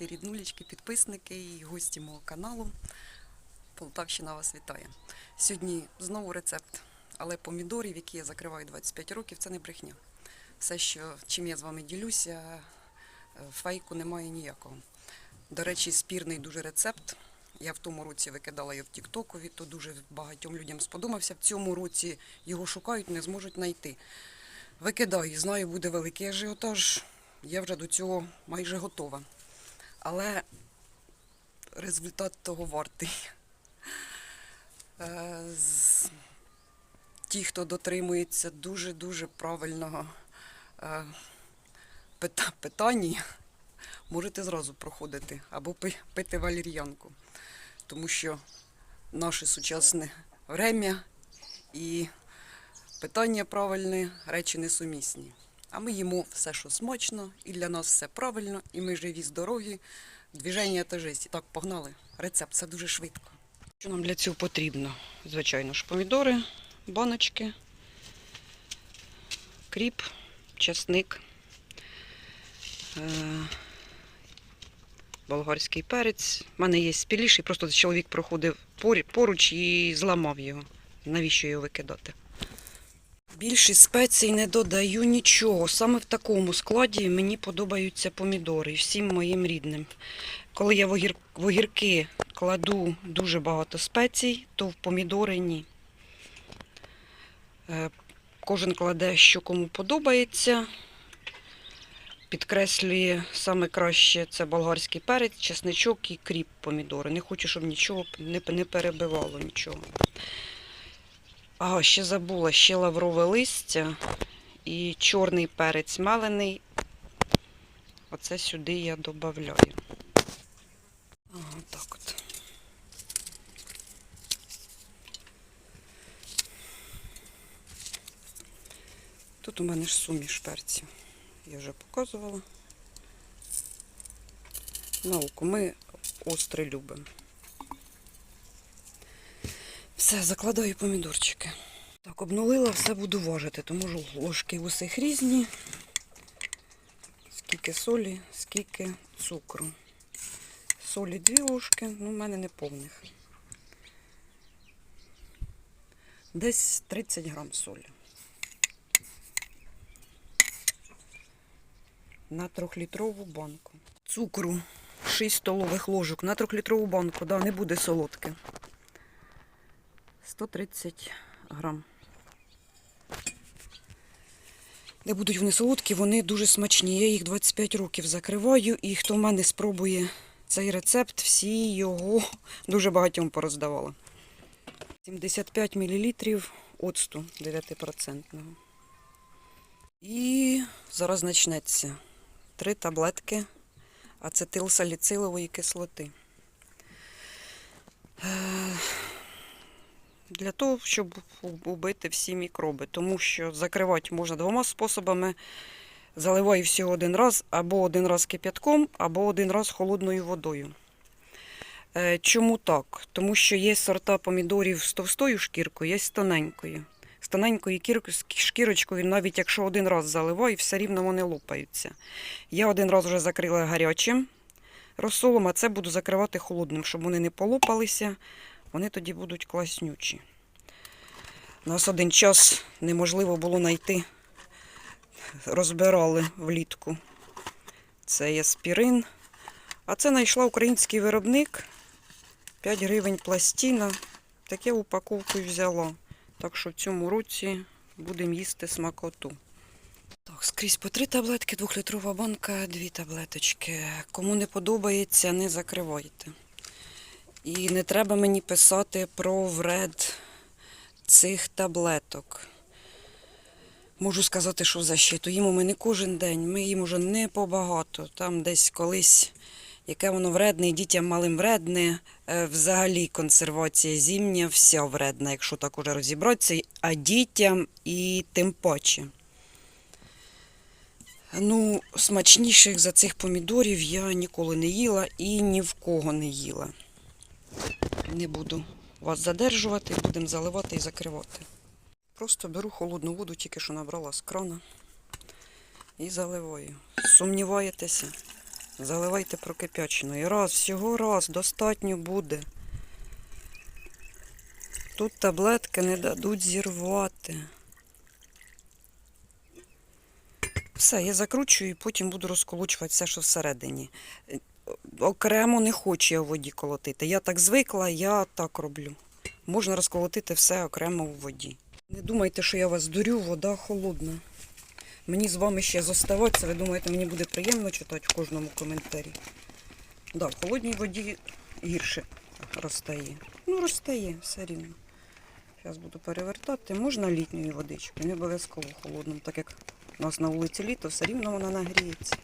друзяшки, ріднулічки, підписники і гості мого каналу. Полтавщина вас вітає. Сьогодні знову рецепт, але помідорів, які я закриваю 25 років, це не брехня. Все, що, чим я з вами ділюся, е, фейку немає ніякого. До речі, спірний дуже рецепт. Я в тому році викидала його в Тіктокові, то дуже багатьом людям сподобався. В цьому році його шукають, не зможуть знайти. Викидаю, знаю, буде великий ажіотаж. Я вже до цього майже готова. Але результат того вартий. Е, Ті, хто дотримується дуже-дуже правильного е, питання, можете зразу проходити або пити валір'янку. Тому що наше сучасне время і питання правильне, речі несумісні. А ми їмо все, що смачно, і для нас все правильно, і ми живі, здорові, движення та жесті. Так, погнали. Рецепт, це дуже швидко. Що нам для цього потрібно? Звичайно ж, помідори, баночки, кріп, часник, е, болгарський перець. У мене є спіліший, просто чоловік проходив поруч і зламав його. Навіщо його викидати? Більше спецій не додаю нічого. Саме в такому складі мені подобаються помідори всім моїм рідним. Коли я в, огірки кладу дуже багато спецій, то в помідори ні. Е, Кожен кладе, що кому подобається. Підкреслює саме краще це болгарський перець, чесничок і кріп помідори. Не хочу, щоб нічого не, не перебивало нічого. Ага, ще забула, ще лаврове листя і чорний перець мелений. Оце сюди я додаю. Так от. Тут у мене ж суміш перців. Я вже показувала. Науку. Ми остре любимо. Все, закладаю помідорчики. Так, обнулила, все буду важити, тому що ложки усіх різні. Скільки солі, скільки цукру. Солі дві ложки, ну в мене не повних. Десь 30 грам солі. На трьохлітрову банку. Цукру 6 столових ложок на трьохлітрову банку, да, не буде солодке. 130 грам. Не будуть вони солодкі, вони дуже смачні. Я їх 25 років закриваю, і хто в мене спробує цей рецепт, всі його дуже багатьом пороздавала. 75 мл оцту 9%. І зараз почнеться три таблетки ацетилсаліцилової кислоти. Для того, щоб убити всі мікроби. Тому що закривати можна двома способами. Заливаю всього один раз, або один раз кип'ятком, або один раз холодною водою. Е, Чому так? Тому що є сорта помідорів з товстою шкіркою, є з тоненькою. З тоненькою шкірочкою, навіть якщо один раз заливаю, все рівно вони лопаються. Я один раз вже закрила гарячим розсолом, а це буду закривати холодним, щоб вони не полопалися. Вони тоді будуть класнючі. У Нас один час неможливо було знайти. Розбирали влітку. Це є спірин. А це знайшла український виробник. 5 гривень пластина. Таке упаковку взяла. Так що в цьому році будемо їсти смакоту. Так, скрізь по три таблетки, двохлітрова банка, дві таблеточки. Кому не подобається, не закривайте. І не треба мені писати про вред цих таблеток. Можу сказати, що защиту. Їмо ми не кожен день, ми їмо вже не побагато. Там десь колись, яке воно вредне, і дітям малим вредне. Е, Взагалі консервація зімня вся вредна, якщо так уже розібратися, а дітям і тим паче. Ну, смачніших за цих помідорів я ніколи не їла і ні в кого не їла. Не буду вас задержувати, будемо заливати і закривати. Просто беру холодну воду, тільки що набрала з крана і заливаю. Сумніваєтеся, Заливайте прокипяченою. Раз, всього раз, достатньо буде. Тут таблетки не дадуть зірвати. Все, я закручую і потім буду розколочувати все, що всередині. Окремо не хочу я в воді колотити. Я так звикла, я так роблю. Можна розколотити все окремо в воді. Не думайте, що я вас дурю, вода холодна. Мені з вами ще зоставатися. Ви думаєте, мені буде приємно читати в кожному коментарі? Да, в холодній воді гірше розтає. Ну, розтає все рівно. Зараз буду перевертати. Можна літньою водичкою, не обов'язково холодною, так як у нас на вулиці літо, все рівно вона нагріється.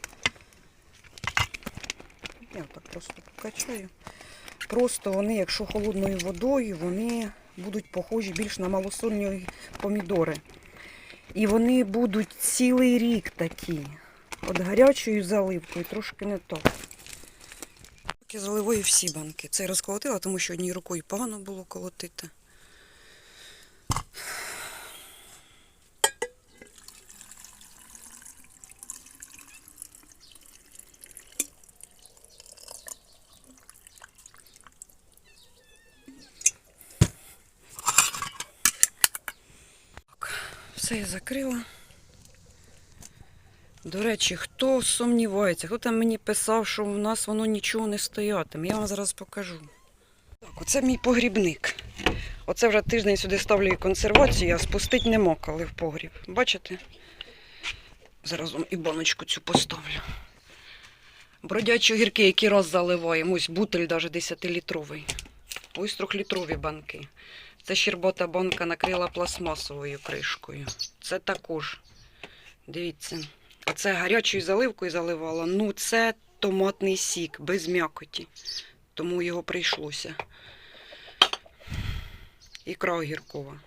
Я так просто покачаю. Просто вони, якщо холодною водою, вони будуть похожі більш на малосольні помідори. І вони будуть цілий рік такі. От гарячою заливкою трошки не то. Я заливаю всі банки. Це розколотила, тому що однією рукою погано було колотити. Так, все я закрила. До речі, хто сумнівається, хто там мені писав, що у нас воно нічого не стоятиме, я вам зараз покажу. Так, оце мій погрібник. Оце вже тиждень сюди ставлю консервацію, а спустити нема коли в погріб. Бачите? Зараз і баночку цю поставлю. Бродячі огірки, які раз заливаємо. Ось бутель навіть 10-літровий. Ось 3-літрові банки. Це щербота банка накрила пластмасовою кришкою. Це також. Дивіться. Оце гарячою заливкою заливала. Ну, це томатний сік без м'якоті. Тому його прийшлося. Ікра огіркова.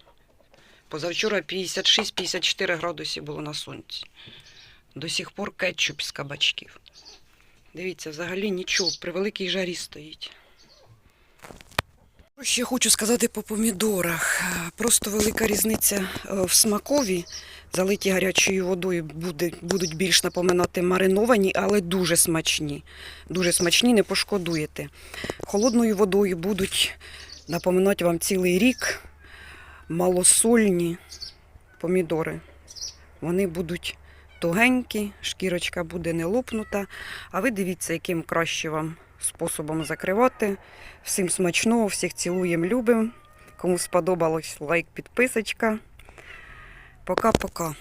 Позавчора 56-54 градусів було на сонці. До сих пор кетчуп з кабачків. Дивіться, взагалі нічого, при великій жарі стоїть. Ще хочу сказати по помідорах. Просто велика різниця е, в смакові. Залиті гарячою водою будуть більш напоминати мариновані, але дуже смачні. Дуже смачні, не пошкодуєте. Холодною водою будуть напоминати вам цілий рік малосольні помідори. Вони будуть тугенькі, шкірочка буде не лопнута. А ви дивіться, яким краще вам способом закривати. Всім смачного, всіх цілуємо, любимо. Кому сподобалось, лайк, підписочка. Пока-пока.